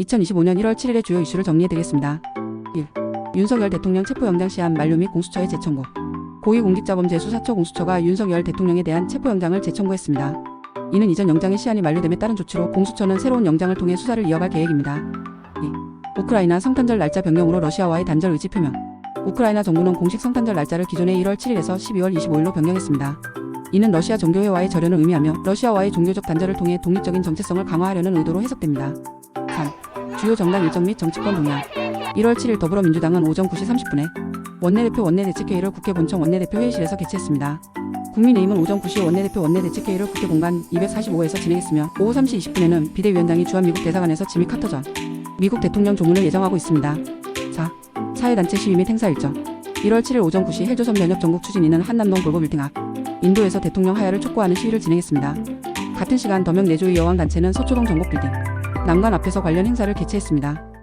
2025년 1월 7일의 주요 이슈를 정리해드리겠습니다. 1. 윤석열 대통령 체포영장 시한 만료 및 공수처에 재청구. 고위공직자범죄 수사처 공수처가 윤석열 대통령에 대한 체포영장을 재청구했습니다. 이는 이전 영장의 시한이 만료됨에 따른 조치로 공수처는 새로운 영장을 통해 수사를 이어갈 계획입니다. 2. 우크라이나 성탄절 날짜 변경으로 러시아와의 단절 의지 표명. 우크라이나 정부는 공식 성탄절 날짜를 기존의 1월 7일에서 12월 25일로 변경했습니다. 이는 러시아 종교회와의 절연을 의미하며 러시아와의 종교적 단절을 통해 독립적인 정체성을 강화하려는 의도로 해석됩니다. 3. 주요 정당 일정 및 정치권 동향 1월 7일 더불어민주당은 오전 9시 30분에 원내대표 원내대책회의를 국회 본청 원내대표 회의실에서 개최했습니다. 국민의힘은 오전 9시 원내대표 원내대책회의를 국회 공간 245에서 진행했으며 오후 3시 20분에는 비대위원장이 주한 미국 대사관에서 지미 카터 전 미국 대통령 조문을 예정하고 있습니다. 4. 사회단체 시위 및 행사 일정 1월 7일 오전 9시 헬조선 면협 전국 추진위는 한남동 볼보 빌딩 앞 인도에서 대통령 하야를 촉구하는 시위를 진행했습니다. 같은 시간 더명 내조의 여왕 단체는 서초동 전국 빌딩 난관 앞에서 관련 행사를 개최했습니다.